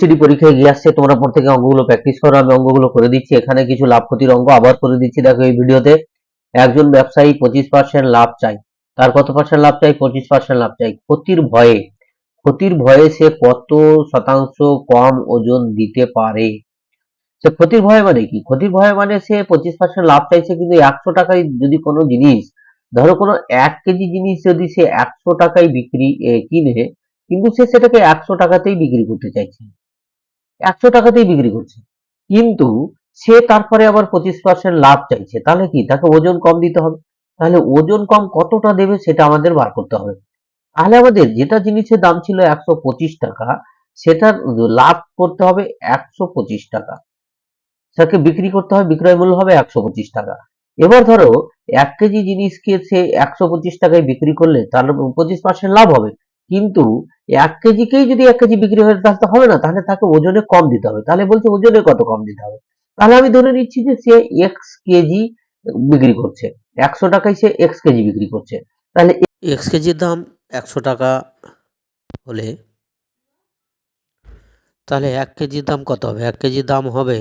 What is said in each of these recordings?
MCD পরীক্ষায় গিয়ে আসছে, তোমরা প্রত্যেকে অঙ্কগুলো প্র্যাকটিস করো, আমি অঙ্কগুলো করে দিচ্ছি। এখানে কিছু লাভ ক্ষতির অঙ্ক আবার করে দিচ্ছি। দেখো এই ভিডিওতে একজন ব্যবসায়ী পঁচিশ পার্সেন্ট লাভ চাই তার কত পার্সেন্ট লাভ চাই পঁচিশ পার্সেন্ট লাভ চাই ক্ষতির ভয়ে ক্ষতির ভয়ে সে কত শতাংশ কম ওজন দিতে পারে? সে ক্ষতির ভয় মানে কি? ক্ষতির ভয় মানে সে পঁচিশ পার্সেন্ট লাভ চাইছে, কিন্তু একশো টাকায় যদি কোনো জিনিস, ধরো কোনো এক কেজি জিনিস যদি সে একশো টাকায় বিক্রি কিনে, কিন্তু সে সেটাকে একশো টাকাতেই বিক্রি করতে চাইছে। একশো টাকাতেই বিক্রি করছে। কিন্তু সে তারপরে আবার পঁচিশ পার্সেন্ট লাভ চাইছে। তাহলে কি? তাকে ওজন কম দিতে হবে। তাহলে ওজন কম কতটা দেবে সেটা আমাদের বার করতে হবে। তাহলে আমাদের যেটা জিনিসের দাম ছিল একশো পঁচিশ টাকা, সেটার লাভ করতে হবে একশো পঁচিশ টাকা। তাকে বিক্রি করতে হবে, বিক্রয় মূল্য হবে একশো পঁচিশ টাকা। এবার ধরো, এক কেজি জিনিসকে সে একশো পঁচিশ টাকায় বিক্রি করলে তার পঁচিশ পার্সেন্ট লাভ হবে। কিন্তু এক কেজিকেই যদি এক কেজি বিক্রি হয়, তাহলে তো হবে না। তাহলে তাকে ওজনে কম দিতে হবে। তাহলে বলছে ওজনে কত কম দিতে হবে? তাহলে আমি ধরে নিচ্ছি যে সে এক্স কেজি বিক্রি করছে। একশো টাকায় সে এক্স কেজি বিক্রি করছে। তাহলে এক্স কেজির দাম একশো টাকা হলে, তাহলে এক কেজির দাম কত হবে? এক কেজির দাম হবে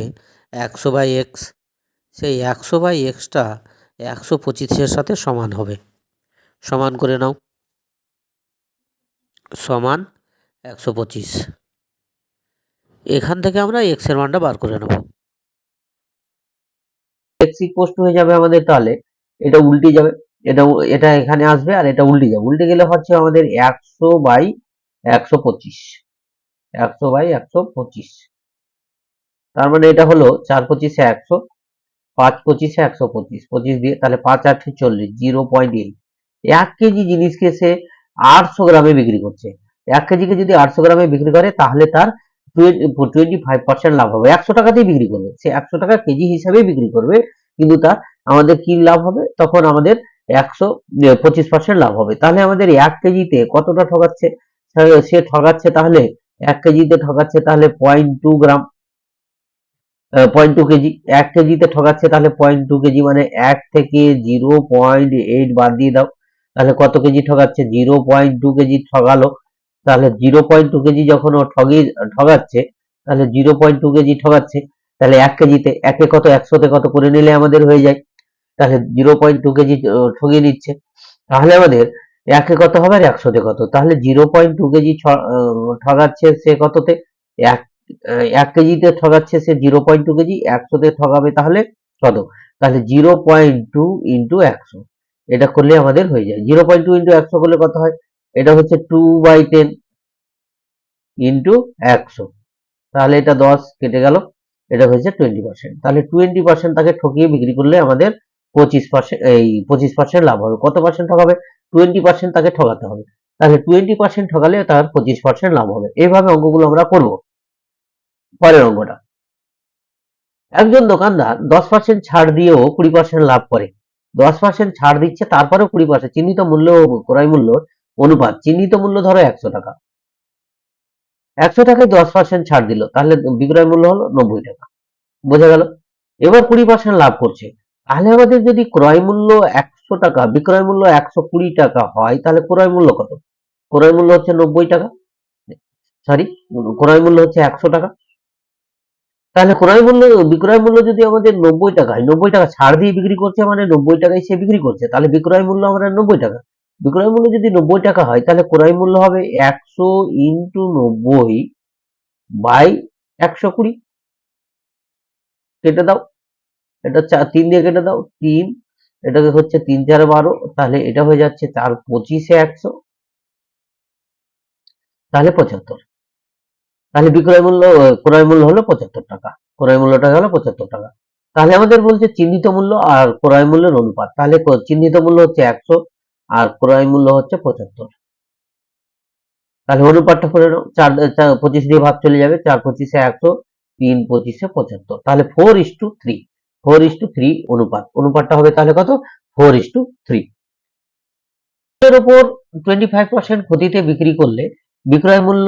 একশো বাই এক্স সেই একশো বাই এক্সটা একশো পঁচিশের সাথে সমান হবে। সমান করে নাও। সমান একশো পঁচিশ। এখান থেকে আমরা এক্সের মানটা বার করে নেব। এক্স ইকোয়াস হয়ে যাবে আমাদের তাহলে, এটা উল্টে যাবে। এটা এটা এখানে আসবে আর এটা উল্টে যাবে। উল্টে গেলে হচ্ছে আমাদের একশো বাই একশো পঁচিশ। একশো বাই একশো পঁচিশ। তার মানে এটা হলো চার পঁচিশে একশো, পাঁচ পঁচিশে একশো পঁচিশ। পঁচিশ দিয়ে, তাহলে পাঁচ আটে চল্লিশ, জিরো পয়েন্ট এইট। এক কেজি জিনিসকে সে আটশো গ্রামে বিক্রি করছে। এক কেজিকে যদি আটশো গ্রামে বিক্রি করে, তাহলে তার টোয়েন্টি ফাইভ পার্সেন্ট লাভ হবে। একশো টাকাতেই বিক্রি করবে। সে একশো টাকা কেজি হিসাবেই বিক্রি করবে, কিন্তু তার আমাদের কি লাভ হবে? তখন আমাদের একশো পঁচিশ পার্সেন্ট লাভ হবে। তাহলে আমাদের এক কেজিতে কতটা ঠকাচ্ছে? সে ঠকাচ্ছে তাহলে, এক কেজিতে ঠকাচ্ছে তাহলে point two gram point two kg. এক কেজিতে ঠকাচ্ছে তাহলে পয়েন্ট টু কেজি মানে এক থেকে জিরো পয়েন্ট এইট বাদ দিয়ে দাও। তাহলে কত কেজি ঠকাচ্ছে জিরো পয়েন্ট টু কেজি ঠকালো তাহলে জিরো পয়েন্ট টু কেজি যখন ও ঠগি, ঠগাচ্ছে, তাহলে জিরো পয়েন্ট টু কেজি ঠগাচ্ছে, তাহলে এক কেজিতে একে কত? একশোতে কত করে নিলে আমাদের হয়ে যায়? তাহলে জিরো পয়েন্ট টু কেজি ঠগিয়ে নিচ্ছে। তাহলে আমাদের একে কত হবে আর একশোতে কত? তাহলে জিরো পয়েন্ট টু কেজি ঠগাচ্ছে সে কততে? এক এক কেজিতে ঠগাচ্ছে সে জিরো পয়েন্ট টু কেজি, একশোতে ঠগাবে তাহলে কত? তাহলে জিরো পয়েন্ট টু ইন্টু একশো। এটা করলে আমাদের হয়ে যায়। জিরো পয়েন্ট টু ইন্টু একশো করলে কত হয়? এটা হচ্ছে টু বাই টেন ইন্টু একশো। তাহলে এটা দশ কেটে গেল। এটা হয়েছে টোয়েন্টি পার্সেন্ট তাহলে টোয়েন্টি পার্সেন্ট তাকে ঠকিয়ে বিক্রি করলে আমাদের পঁচিশ পার্সেন্ট এই পঁচিশ পার্সেন্ট লাভ হবে। কত পার্সেন্ট ঠকাবে? টোয়েন্টি পার্সেন্ট তাকে ঠকাতে হবে। তাহলে টোয়েন্টি পার্সেন্ট ঠকালে তার পঁচিশ পার্সেন্ট লাভ হবে। এইভাবে অঙ্কগুলো আমরা করব। পরের অঙ্কটা। একজন দোকানদার দশ পার্সেন্ট ছাড় দিয়েও কুড়ি পার্সেন্ট লাভ করে। দশ পার্সেন্ট ছাড় দিচ্ছে, তারপরেও কুড়ি পার্সেন্ট চিহ্নিত মূল্য ক্রয় মূল্য অনুপাত, চিহ্নিত মূল্য ধরো একশো টাকা। একশো টাকায় দশ পার্সেন্ট ছাড় দিল, তাহলে বিক্রয় মূল্য হলো নব্বই টাকা। বোঝা গেল? এবার কুড়ি পার্সেন্ট লাভ করছে। তাহলে আমাদের যদি ক্রয় মূল্য একশো টাকা, বিক্রয় মূল্য একশো কুড়ি টাকা হয়, তাহলে ক্রয় মূল্য কত? ক্রয় মূল্য হচ্ছে নব্বই টাকা? সরি ক্রয় মূল্য হচ্ছে একশো টাকা। তাহলে ক্রয় মূল্য, বিক্রয় মূল্য যদি আমাদের নব্বই টাকা হয় নব্বই টাকা ছাড় দিয়ে বিক্রি করছে মানে নব্বই টাকায় সে বিক্রি করছে, তাহলে বিক্রয় মূল্য আমাদের নব্বই টাকা। বিক্রয় মূল্য যদি নব্বই টাকা হয়, তাহলে ক্রয় মূল্য হবে একশো ইন্টু নব্বই বাই একশো কুড়ি। কেটে দাও। এটা তিন দিয়ে কেটে দাও, তিন। এটাকে হচ্ছে তিন চার বারো, তাহলে এটা হয়ে যাচ্ছে চার পঁচিশে একশো। তাহলে পঁচাত্তর। তাহলে বিক্রয় মূল্য, ক্রয় মূল্য হলো পঁচাত্তর টাকা। ক্রয় মূল্যটা হলো পঁচাত্তর টাকা। তাহলে আমাদের বলছে চিহ্নিত মূল্য আর ক্রয় মূল্যের অনুপাত। তাহলে চিহ্নিত মূল্য হচ্ছে একশো আর ক্রয় মূল্য হচ্ছে পঁচাত্তর। তাহলে অনুপাতটা করে চার পঁচিশ দিয়ে ভাগ চলে যাবে, চার পঁচিশে একশো, তিন পঁচিশে পঁচাত্তর। তাহলে four is two three four is two three অনুপাত। অনুপাতটা হবে তাহলে কত? ফোর ইস টু থ্রি এর উপর টোয়েন্টি ফাইভ পার্সেন্ট ক্ষতিতে বিক্রি করলে বিক্রয় মূল্য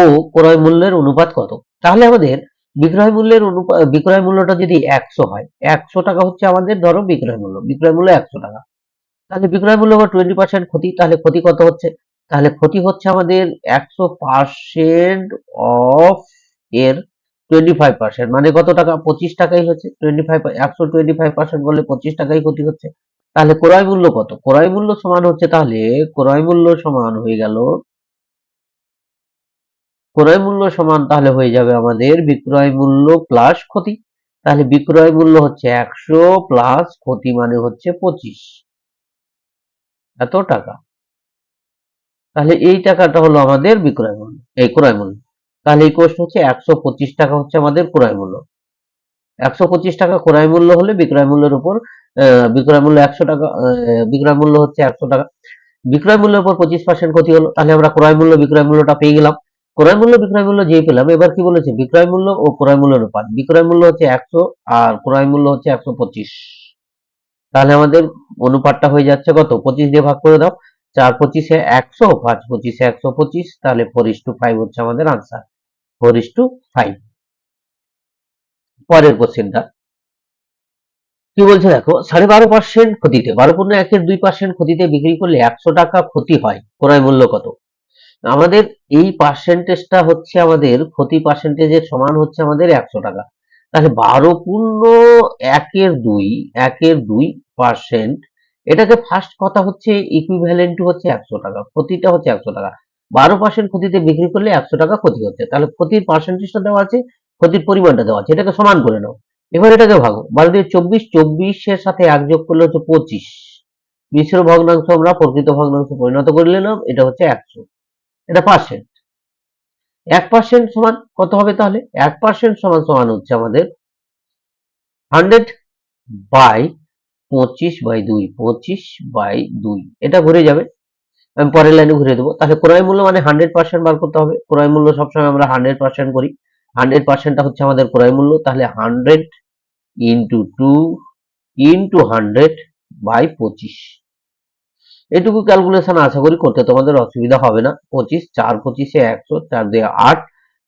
ও ক্রয় মূল্যের অনুপাত কত? তাহলে আমাদের বিক্রয় মূল্যের অনুপাত বিক্রয় মূল্যটা যদি একশো হয়, একশো টাকা হচ্ছে আমাদের ধরো বিক্রয় মূল্য বিক্রয় মূল্য একশো টাকা। তাহলে বিক্রয় মূল্য টোয়েন্টি পার্সেন্ট ক্ষতি, তাহলে ক্ষতি কত হচ্ছে? তাহলে ক্ষতি হচ্ছে আমাদের একশো পার্সেন্ট অফ এর টোয়েন্টি ফাইভ পার্সেন্ট মানে কত টাকা? পঁচিশ টাকাই হচ্ছে টোয়েন্টি ফাইভ একশো টোয়েন্টি ফাইভ পার্সেন্ট বললে পঁচিশ টাকাই ক্ষতি হচ্ছে। তাহলে ক্রয় মূল্য কত? ক্রয় মূল্য সমান হচ্ছে তাহলে, ক্রয় মূল্য সমান হয়ে গেল ক্রয় মূল্য সমান তাহলে হয়ে যাবে আমাদের বিক্রয় মূল্য প্লাস ক্ষতি। তাহলে বিক্রয় মূল্য হচ্ছে একশো প্লাস ক্ষতি মানে হচ্ছে পঁচিশ। এত টাকা। তাহলে এই টাকাটা হলো আমাদের বিক্রয় মূল্য, এই ক্রয় মূল্য। তাহলে এই কোর্স হচ্ছে একশো পঁচিশ টাকা হচ্ছে আমাদের ক্রয় মূল্য। একশো পঁচিশ টাকা ক্রয় মূল্য হলে বিক্রয় মূল্যের উপর বিক্রয় মূল্য একশো টাকা বিক্রয় মূল্য হচ্ছে একশো টাকা। বিক্রয় মূল্যের উপর পঁচিশ পার্সেন্ট ক্ষতি হলো, তাহলে আমরা ক্রয় মূল্য, বিক্রয় মূল্যটা পেয়ে গেলাম। ক্রয় মূল্য, বিক্রয় মূল্য যেই পেলাম, এবার কি বলেছে? বিক্রয় মূল্য ও ক্রয় মূল্যের অনুপাত। বিক্রয় মূল্য হচ্ছে একশো আর ক্রয় মূল্য হচ্ছে একশো পঁচিশ। তাহলে আমাদের অনুপাতটা হয়ে যাচ্ছে কত? পঁচিশ দিয়ে ভাগ করে দাও। চার পঁচিশে একশো, পাঁচ পঁচিশে একশো পঁচিশ। তাহলে ফোর ইস টু ফাইভ হচ্ছে আমাদের answer four is two five পরের কোশ্চেনটা কি বলছে দেখো? সাড়ে বারো পার্সেন্ট ক্ষতিতে, বারো পূর্ণ একের দুই পার্সেন্ট ক্ষতিতে বিক্রি করলে একশো টাকা ক্ষতি হয়। ক্রয় মূল্য কত? আমাদের এই পার্সেন্টেজটা হচ্ছে আমাদের ক্ষতি পার্সেন্টেজের সমান হচ্ছে আমাদের একশো টাকা। তাহলে বারো পূর্ণ একের দুই একের দুই পার্সেন্ট এটাকে ফার্স্ট কথা হচ্ছে ইকুইভ্যালেন্ট হচ্ছে একশো টাকা ক্ষতিটা হচ্ছে একশো টাকা। বারো পার্সেন্ট ক্ষতিতে বিক্রি করলে একশো টাকা ক্ষতি হচ্ছে। তাহলে ক্ষতির পার্সেন্টেজটা দেওয়া আছে, ক্ষতির পরিমাণটা দেওয়া আছে, এটাকে সমান করে নাও। এবার এটাকে ভাগো, বারো দিয়ে চব্বিশ, চব্বিশের সাথে এক যোগ করলে হচ্ছে পঁচিশ। মিশ্র ভগ্নাংশ আমরা প্রকৃত ভগ্নাংশ পরিণত করে নিলাম, এটা হচ্ছে একশো। এটা পার্সেন্ট এক পার্সেন্ট সমান কত হবে তাহলে? এক পার্সেন্ট সমান সমান হচ্ছে আমাদের হান্ড্রেড বাই পঁচিশ বাই দুই, পঁচিশ বাই দুই। এটা ঘুরে যাবে। আমি পরের লাইনে ঘুরে দেবো। তাহলে ক্রয় মূল্য মানে হান্ড্রেড পার্সেন্ট বার করতে হবে। ক্রয় মূল্য সবসময় আমরা হান্ড্রেড পার্সেন্ট করি। হান্ড্রেড পার্সেন্টটা হচ্ছে আমাদের ক্রয় মূল্য। তাহলে hundred into two into hundred by পঁচিশ। এটুকু ক্যালকুলেশন আশা করি করতে তোমাদের অসুবিধা হবে না। পঁচিশ, চার পঁচিশে একশো, চার দিয়ে আট,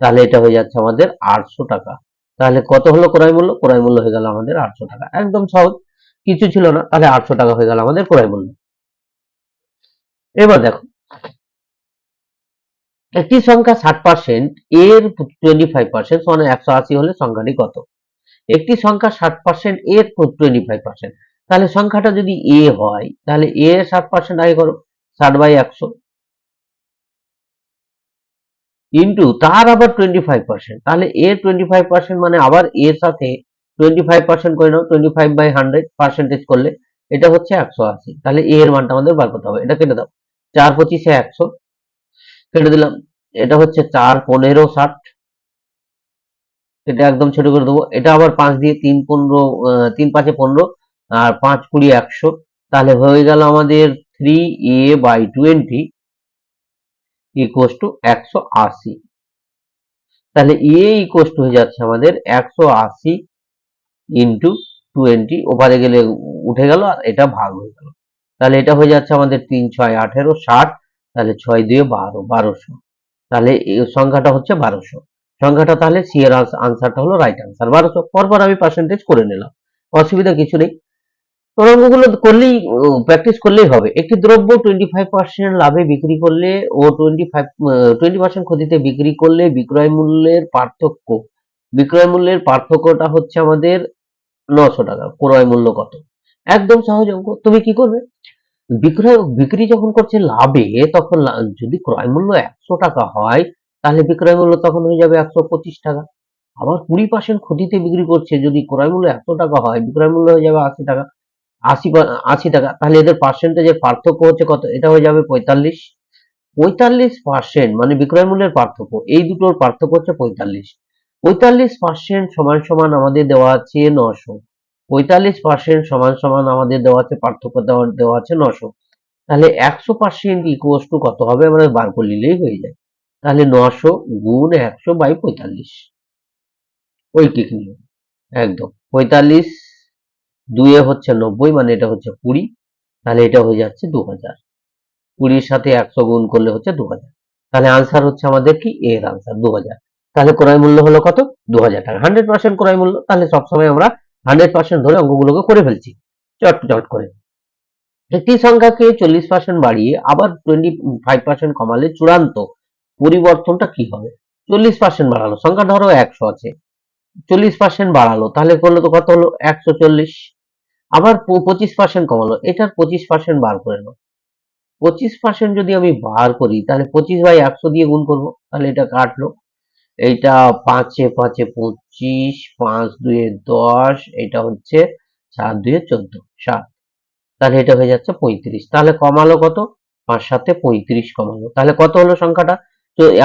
তাহলে এটা হয়ে যাচ্ছে আমাদের আটশো টাকা। তাহলে কত হলো ক্রয় মূল্য? ক্রয় মূল্য হয়ে গেল আমাদের আটশো টাকা। একদম সহজ। কিছু ছিল না, তাহলে আটশো টাকা হয়ে গেল আমাদের ক্রয় মূল্য। এবার দেখো একটি সংখ্যা ষাট পার্সেন্ট এর টোয়েন্টি ফাইভ পার্সেন্ট মানে একশো আশি হলে সংখ্যাটি কত? একটি সংখ্যা ষাট পার্সেন্ট এর টোয়েন্টি ফাইভ পার্সেন্ট তাহলে সংখ্যাটা যদি এ হয়, তাহলে এ ষাট পার্সেন্ট আগে করো, ষাট বাই একশো। ইন্টু তার আবার টোয়েন্টি ফাইভ পার্সেন্ট তাহলে এ টোয়েন্টি ফাইভ পার্সেন্ট মানে আবার এর সাথে টোয়েন্টি ফাইভ পার্সেন্ট করে নাও twenty five by hundred percentage করলে এটা হচ্ছে একশো আশি। তাহলে এ এর মানটা আমাদের বার করতে হবে। এটা কেটে দাও। চার পঁচিশে একশো। কেটে দিলাম। এটা হচ্ছে চার পনেরো ষাট। এটা একদম ছোট করে দেবো। এটা আবার পাঁচ দিয়ে তিন পনেরো তিন পাঁচে পনেরো। আর পাঁচ কুড়ি একশো। তাহলে হয়ে গেল আমাদের three a by twenty equals to একশো আশি। তাহলে এ ইকোয়াস টু হয়ে যাচ্ছে আমাদের একশো আশি ইন্টু টোয়েন্টি ওপারে গেলে উঠে গেল আর এটা ভাগ হয়ে গেল। তাহলে এটা হয়ে যাচ্ছে আমাদের তিন ছয় আঠেরো ষাট। তাহলে ছয় দুয়ে বারো, বারোশো। তাহলে সংখ্যাটা হচ্ছে বারোশো। সংখ্যাটা তাহলে সি এর আনসারটা হলো রাইট আনসার বারোশো। পরপর আমি পার্সেন্টেজ করে নিলাম। অসুবিধা কিছু নেই। তোর অঙ্কগুলো করলেই প্র্যাকটিস করলেই হবে। একটি দ্রব্য টোয়েন্টি ফাইভ পার্সেন্ট লাভে বিক্রি করলে ও টোয়েন্টি ফাইভ টোয়েন্টি পার্সেন্ট ক্ষতিতে বিক্রি করলে বিক্রয় মূল্যের পার্থক্য। বিক্রয় মূল্যের পার্থক্যটা হচ্ছে আমাদের নশো টাকা, ক্রয় মূল্য কত। একদম সহজ অঙ্ক। তুমি কি করবে? বিক্রয়, বিক্রি যখন করছে লাভে, তখন যদি ক্রয় মূল্য একশো টাকা হয়, তাহলে বিক্রয় মূল্য তখন হয়ে যাবে একশো পঁচিশ টাকা। আবার কুড়ি পার্সেন্ট ক্ষতিতে বিক্রি করছে, যদি ক্রয় মূল্য একশো টাকা হয়, বিক্রয় মূল্য হয়ে যাবে আশি টাকা। আশি আশি টাকা। তাহলে এদের পার্সেন্টেজের পার্থক্য হচ্ছে কত? এটা হয়ে যাবে পঁয়তাল্লিশ। পঁয়তাল্লিশ পার্সেন্ট মানে বিক্রয় মূল্যের পার্থক্য। এই দুটোর পার্থক্য হচ্ছে পঁয়তাল্লিশ। পঁয়তাল্লিশ পার্সেন্ট সমান সমান আমাদের দেওয়া আছে নশো। পঁয়তাল্লিশ পার্সেন্ট সমান সমান আমাদের দেওয়া আছে পার্থক্য দেওয়া আছে নশো। তাহলে একশো পার্সেন্ট ইকুয়াস টু কত হবে? আমরা বার করে নিলেই হয়ে যায়। তাহলে নশো গুণ একশো বাই পঁয়তাল্লিশ। ওই নিয়ম একদম। পঁয়তাল্লিশ দুয়ে হচ্ছে নব্বই মানে এটা হচ্ছে কুড়ি, তাহলে এটা হয়ে যাচ্ছে দু হাজার কুড়ির সাথে একশো গুণ করলে হচ্ছে দু হাজার তাহলে আনসার হচ্ছে আমাদের কি? এর আনসার দু হাজার তাহলে ক্রয় মূল্য হলো কত? দু হাজার টাকা হান্ড্রেড পার্সেন্ট ক্রয় মূল্য, তাহলে সবসময় আমরা হান্ড্রেড পার্সেন্ট ধরে অঙ্কগুলোকে করে ফেলছি। চট চট করে। একটি সংখ্যাকে চল্লিশ পার্সেন্ট বাড়িয়ে আবার টোয়েন্টি ফাইভ পার্সেন্ট কমালে চূড়ান্ত পরিবর্তনটা কি হবে? চল্লিশ পার্সেন্ট বাড়ালো। সংখ্যা ধরো একশো আছে। চল্লিশ পার্সেন্ট বাড়ালো, তাহলে করলে তো কত হলো? একশো চল্লিশ। আবার পঁচিশ পার্সেন্ট কমালো। এটার পঁচিশ পার্সেন্ট বার করে নাও। পঁচিশ পার্সেন্ট যদি আমি বার করি, তাহলে পঁচিশ বাই একশো দিয়ে গুণ করব। তাহলে এটা কাটলো। এইটা পাঁচে পাঁচে পঁচিশ, পাঁচ দুয়ে দশ, এটা হচ্ছে চার দুয়ে চোদ্দ, সাত। তাহলে এটা হয়ে যাচ্ছে পঁয়ত্রিশ। তাহলে কমালো কত? পাঁচ সাথে পঁয়ত্রিশ কমালো। তাহলে কত হলো সংখ্যাটা?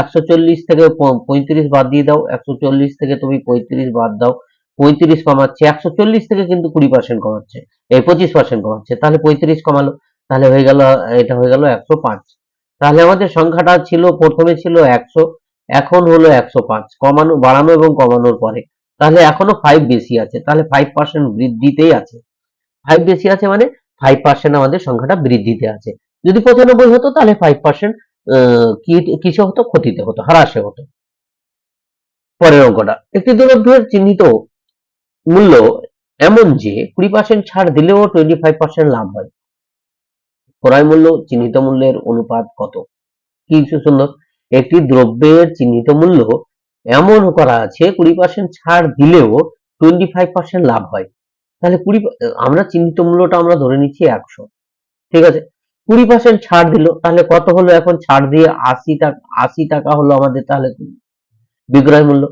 একশো চল্লিশ থেকে পঁয়ত্রিশ বাদ দিয়ে দাও। একশো চল্লিশ থেকে তুমি পঁয়ত্রিশ বাদ দাও। পঁয়ত্রিশ কমাচ্ছে, একশো চল্লিশ থেকে কিন্তু কুড়ি পার্সেন্ট কমাচ্ছে, এই পঁচিশ পার্সেন্ট কমাচ্ছে, তাহলে পঁয়ত্রিশ কমালো, তাহলে হয়ে গেল, এটা হয়ে গেল একশো পাঁচ। তাহলে আমাদের সংখ্যাটা ছিল, প্রথমে ছিল একশো, এখন হলো একশো পাঁচ, কমানো, বাড়ানো এবং কমানোর পরে। তাহলে এখনও ফাইভ বেশি আছে, তাহলে ফাইভ পার্সেন্ট বৃদ্ধিতেই আছে। ফাইভ বেশি আছে মানে ফাইভ পার্সেন্ট আমাদের সংখ্যাটা বৃদ্ধিতে আছে। যদি পঁচানব্বই হতো, তাহলে ফাইভ পার্সেন্ট কিসে হতো? ক্ষতিতে হতো, হ্রাসে হতো। পরের অঙ্কটা, একটি দ্রব্যের চিহ্নিত মূল্য এমন যে কুড়ি পার্সেন্ট ছাড় দিলেও টোয়েন্টি ফাইভ পার্সেন্ট লাভ হয়। ক্রয় মূল্য চিহ্নিত মূল্যের অনুপাত কত? কি সুন্দর একটি দ্রব্যের চিহ্নিত মূল্য এমন করা আছে, কুড়ি পার্সেন্ট ছাড় দিলেও টোয়েন্টি ফাইভ পার্সেন্ট লাভ হয়। তাহলে কুড়ি আমরা চিহ্নিত মূল্যটা আমরা ধরে নিচ্ছি একশো। ঠিক আছে? কুড়ি পার্সেন্ট ছাড় দিল, তাহলে কত হলো এখন? ছাড় দিয়ে আশি টাকা আশি টাকা হলো আমাদের তাহলে বিক্রয় মূল্য।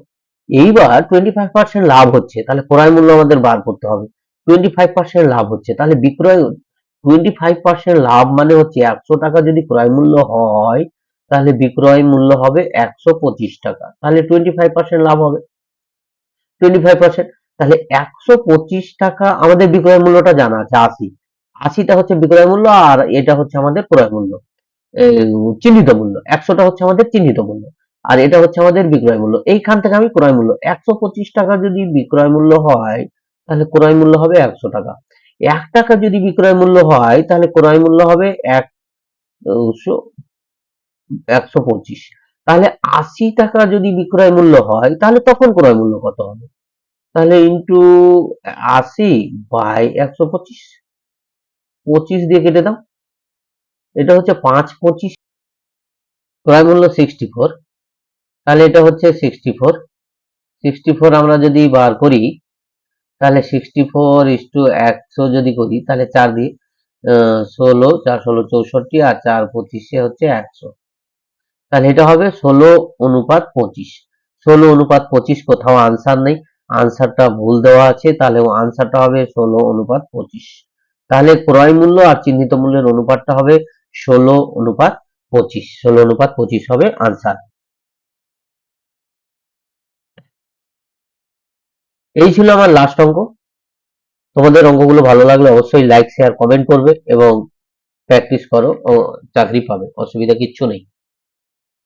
এইবার টোয়েন্টি ফাইভ পার্সেন্ট লাভ হচ্ছে তাহলে ক্রয় মূল্য আমাদের বার করতে হবে। টোয়েন্টি ফাইভ পার্সেন্ট লাভ হচ্ছে তাহলে বিক্রয় টোয়েন্টি ফাইভ পার্সেন্ট লাভ মানে হচ্ছে একশো টাকা যদি ক্রয় মূল্য হয় তাহলে বিক্রয় মূল্য হবে একশো পঁচিশ টাকা। তাহলে টোয়েন্টি ফাইভ পার্সেন্ট লাভ হবে। টোয়েন্টি ফাইভ পার্সেন্ট তাহলে একশো পঁচিশ টাকা আমাদের বিক্রয় মূল্যটা জানা আছে আশি। আশিটা হচ্ছে বিক্রয় মূল্য আর এটা হচ্ছে আমাদের ক্রয় মূল্য। চিহ্নিত মূল্য। একশোটা হচ্ছে আমাদের চিহ্নিত মূল্য। আর এটা হচ্ছে আমাদের বিক্রয় মূল্য। এইখান থেকে আমি ক্রয় মূল্য। একশো পঁচিশ টাকা যদি বিক্রয় মূল্য হয়, তাহলে ক্রয় মূল্য হবে একশো টাকা। এক টাকা যদি বিক্রয় মূল্য হয়, তাহলে ক্রয় মূল্য হবে এক একশো পঁচিশ। তাহলে আশি টাকা যদি বিক্রয় মূল্য হয়, তাহলে তখন ক্রয় মূল্য কত হবে? তাহলে ইন্টু আশি বাই একশো পঁচিশ। পঁচিশ দিয়ে কেটে দাও। এটা হচ্ছে পাঁচ পঁচিশ। ক্রয় মূল্য সিক্সটি ফোর তাহলে এটা হচ্ছে সিক্সটি ফোর সিক্সটি ফোর আমরা যদি বার করি, তাহলে সিক্সটি ফোর ইস টু একশো যদি করি, তাহলে চার দিয়ে ষোলো, চার, ষোলো, চৌষট্টি আর চার পঁচিশে হচ্ছে একশো। তাহলে এটা হবে ষোলো অনুপাত পঁচিশ। ষোলো অনুপাত পঁচিশ কোথাও আনসার নেই। আনসারটা ভুল দেওয়া আছে, তাহলে আনসারটা হবে ষোলো অনুপাত পঁচিশ। তাহলে ক্রয় মূল্য আর চিহ্নিত মূল্যের অনুপাতটা হবে ষোলো অনুপাত পঁচিশ। ষোলো অনুপাত পঁচিশ হবে আনসার এই ছিল আমার লাস্ট অঙ্ক। তোমাদের অঙ্কগুলো ভালো লাগলে অবশ্যই লাইক শেয়ার কমেন্ট করবে এবং প্র্যাকটিস করো চাকরি পাবে, অসুবিধা কিচ্ছু নেই।